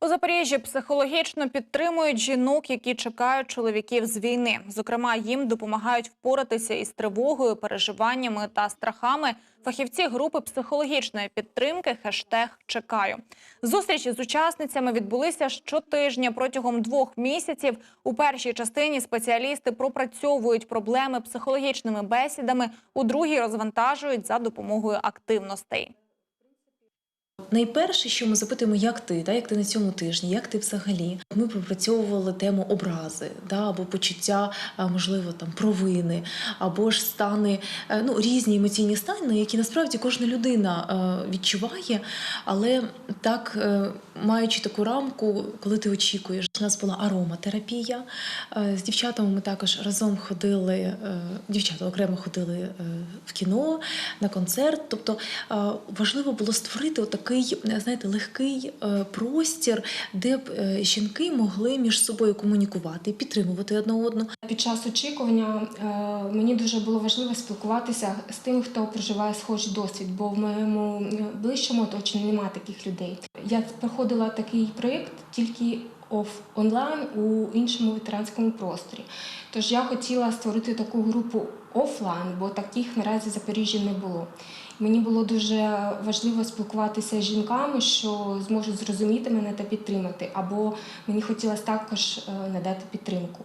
У Запоріжжі психологічно підтримують жінок, які чекають чоловіків з війни. Зокрема, їм допомагають впоратися із тривогою, переживаннями та страхами. Фахівці групи психологічної підтримки хештег чекаю. Зустрічі з учасницями відбулися щотижня протягом двох місяців. У першій частині спеціалісти пропрацьовують проблеми психологічними бесідами, у другій розвантажують за допомогою активностей. Найперше, що ми запитуємо, як ти, да, як ти на цьому тижні, як ти взагалі. Ми пропрацьовували тему образи, да, або почуття, можливо, там провини, або ж стани, е, ну різні емоційні стани, які насправді кожна людина е, відчуває, але так, е, маючи таку рамку, коли ти очікуєш, у нас була ароматерапія. З дівчатами ми також разом ходили, дівчата окремо ходили в кіно на концерт. Тобто важливо було створити такий, знаєте, легкий е, простір, де б е, жінки могли між собою комунікувати, підтримувати одне одну. Під час очікування е, мені дуже було важливо спілкуватися з тим, хто проживає схожий досвід, бо в моєму е, ближчому оточенні немає таких людей. Я проходила такий проєкт тільки онлайн у іншому ветеранському просторі. Тож я хотіла створити таку групу офлайн, бо таких наразі в Запоріжжі не було. Мені було дуже важливо спілкуватися з жінками, що зможуть зрозуміти мене та підтримати, або мені хотілося також е, надати підтримку.